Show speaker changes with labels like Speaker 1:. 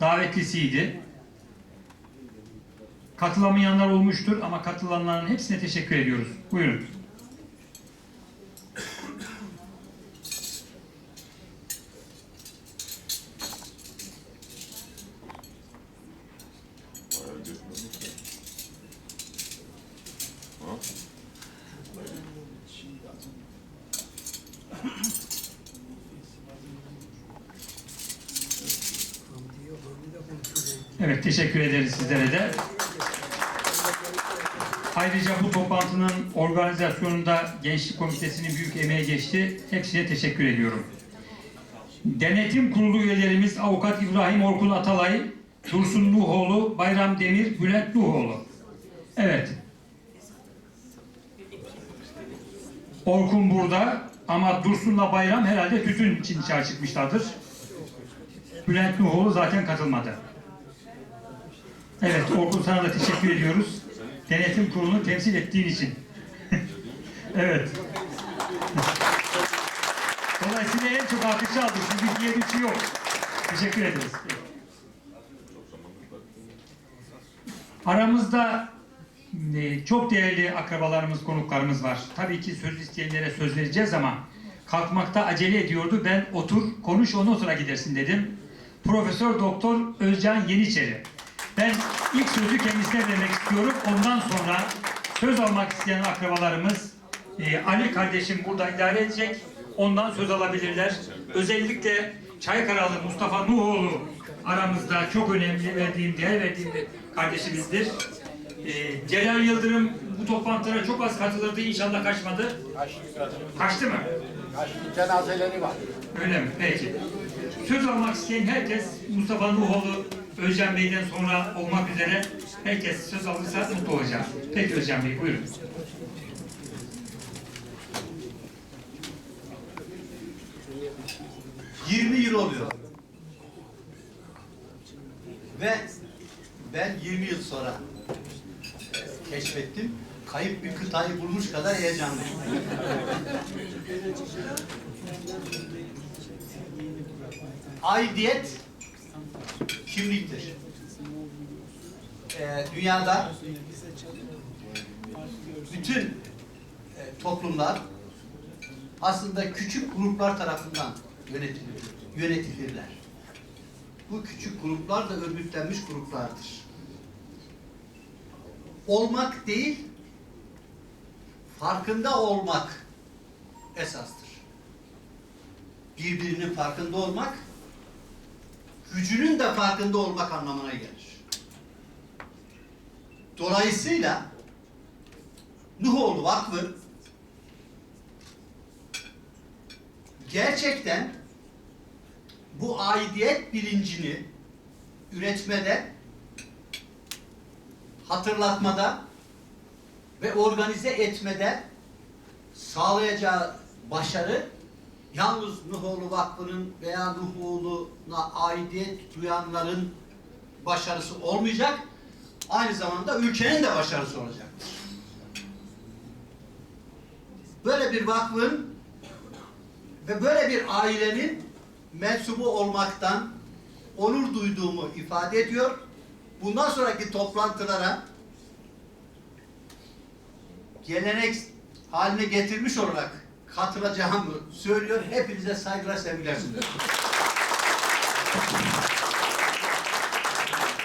Speaker 1: davetlisiydi. Katılamayanlar olmuştur ama katılanların hepsine teşekkür ediyoruz. Buyurun. Evet, teşekkür ederiz sizlere de. Ayrıca bu toplantının organizasyonunda Gençlik Komitesi'nin büyük emeği geçti. Hepsine teşekkür ediyorum. Denetim Kurulu üyelerimiz Avukat İbrahim Orkun Atalay, Dursun Nuhoğlu, Bayram Demir, Bülent Nuhoğlu. Evet. Orkun burada ama Dursun'la Bayram herhalde tütün için çıkmışlardır. Bülent Nuhoğlu zaten katılmadı. Evet, Orkun sana da teşekkür ediyoruz. Denetim kurulunu temsil ettiğin için. evet. Dolayısıyla en çok alkışı aldık. Çünkü diğer üçü yok. Teşekkür ederiz. Aramızda e, çok değerli akrabalarımız, konuklarımız var. Tabii ki söz isteyenlere söz vereceğiz ama kalkmakta acele ediyordu. Ben otur, konuş, ondan sonra gidersin dedim. Profesör Doktor Özcan Yeniçeri. Ben ilk sözü kendisine vermek istiyorum. Ondan sonra söz almak isteyen akrabalarımız e, Ali kardeşim burada idare edecek. Ondan söz alabilirler. Özellikle Çaykaralı Mustafa Nuhoğlu aramızda çok önemli verdiğim, değer verdiğim bir kardeşimizdir. E, Celal Yıldırım bu toplantılara çok az katılırdı. İnşallah kaçmadı. Kaçtı mı?
Speaker 2: cenazeleri var.
Speaker 1: Öyle mi? Peki. Söz almak isteyen herkes Mustafa Nuhoğlu Özcan Bey'den sonra olmak üzere herkes söz alırsa mutlu olacağım. Peki Özcan Bey buyurun.
Speaker 2: 20 yıl oluyor. Ve ben 20 yıl sonra keşfettim. Kayıp bir kıtayı bulmuş kadar heyecanlıyım. Aidiyet kimliktir. Ee, dünyada bütün e, toplumlar aslında küçük gruplar tarafından yönetilir, yönetilirler. Bu küçük gruplar da örgütlenmiş gruplardır. Olmak değil, farkında olmak esastır. Birbirinin farkında olmak, gücünün de farkında olmak anlamına gelir. Dolayısıyla Nuhoğlu Vakfı gerçekten bu aidiyet bilincini üretmede, hatırlatmada ve organize etmede sağlayacağı başarı yalnız Nuhoğlu Vakfı'nın veya Nuhoğlu'na aidiyet duyanların başarısı olmayacak, aynı zamanda ülkenin de başarısı olacaktır. Böyle bir vakfın ve böyle bir ailenin mensubu olmaktan onur duyduğumu ifade ediyor. Bundan sonraki toplantılara gelenek haline getirmiş olarak katılacağımı söylüyor. Hepinize saygılar, sevgiler sunuyorum.